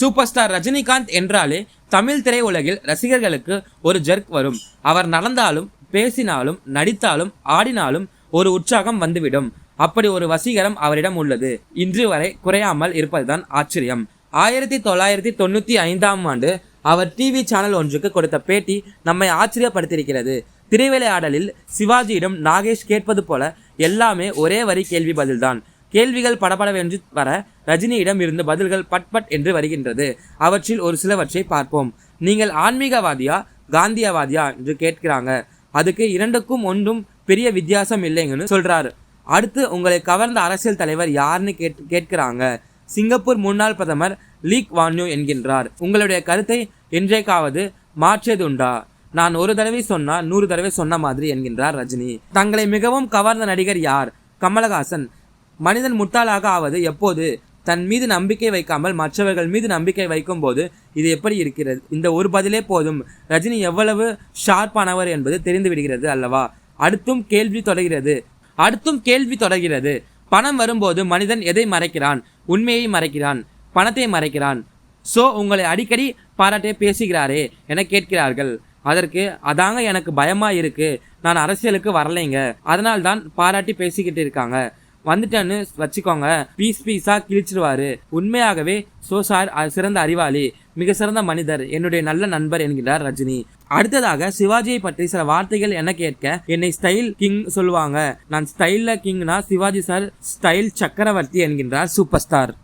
Super star Rajinikanth என்றாலே தமிழ் திரையுலகில் ரசிகர்களுக்கு ஒரு ஜர்க் வரும். அவர் நடந்தாலும் பேசினாலும் நடித்தாலும் ஆடினாலும் ஒரு உற்சாகம் வந்துவிடும். அப்படி ஒரு வசீகரம் அவரிடம் உள்ளது. இன்று வரை குறையாமல் இருப்பதுதான் ஆச்சரியம். ஆயிரத்தி தொள்ளாயிரத்தி தொண்ணூத்தி ஐந்தாம் ஆண்டு அவர் டிவி சேனல் ஒன்றுக்கு கொடுத்த பேட்டி நம்மை ஆச்சரியப்படுத்தியிருக்கிறது. திரைவிளையாடலில் சிவாஜியிடம் நாகேஷ் கேட்பது போல எல்லாமே ஒரே வரி கேள்வி பதில்தான். கேள்விகள் படபடவென்று வர ரஜினியிடம் இருந்து பதில்கள் பட் பட் என்று வருகின்றது. அவற்றில் ஒரு சிலவற்றை பார்ப்போம். நீங்கள் ஆன்மீகவாதியா காந்தியவாதியா என்று கேட்கிறாங்க. அதுக்கு இரண்டுக்கும் ஒன்றும் பெரிய வித்தியாசம் இல்லைங்கன்னு சொல்றாரு. அடுத்து உங்களை கவர்ந்த அரசியல் தலைவர் யாருன்னு கேட் கேட்கிறாங்க. சிங்கப்பூர் முன்னாள் பிரதமர் லீக் வான்யூ என்கின்றார். உங்களுடைய கருத்தை என்றைக்காவது மாற்றியதுண்டா? நான் ஒரு தடவை சொன்னால் நூறு தடவை சொன்ன மாதிரி என்கின்றார் ரஜினி. தங்களை மிகவும் கவர்ந்த நடிகர் யார்? கமலஹாசன். மனிதன் முட்டாளாக ஆவது எப்போது? தன் மீது நம்பிக்கை வைக்காமல் மற்றவர்கள் மீது நம்பிக்கை வைக்கும் போது இது எப்படி இருக்கிறது? இந்த ஒரு பதிலே போதும். ரஜினி எவ்வளவு ஷார்ப்பானவர் என்பது தெரிந்து விடுகிறது அல்லவா? அடுத்தும் கேள்வி தொடர்கிறது. அடுத்தும் கேள்வி தொடர்கிறது. பணம் வரும்போது மனிதன் எதை மறைக்கிறான்? உண்மையை மறைக்கிறான். பணத்தை மறைக்கிறான். சோ உங்களை அடிக்கடி பாராட்டே பேசுகிறாரே என கேட்கிறார்கள். அதற்கு அதாங்க எனக்கு பயமா இருக்கு. நான் அரசியலுக்கு வரலைங்க. அதனால்தான் பாராட்டி பேசிக்கிட்டு இருக்காங்க. வந்துட்டேன்னு வச்சுக்கோங்க. பீஸ் பீஸா கிழிச்சிருவாரு. உண்மையாகவே சோசார் சிறந்த அறிவாளி மிக சிறந்த மனிதர் என்னுடைய நல்ல நண்பர் என்கிறார் ரஜினி. அடுத்ததாக சிவாஜியை பற்றி சில வார்த்தைகள் என்ன கேட்க என்னை ஸ்டைல் கிங் சொல்லுவாங்க. நான் ஸ்டைல்ல கிங்னா சிவாஜி சார் ஸ்டைல் சக்கரவர்த்தி என்கின்றார் சூப்பர் ஸ்டார்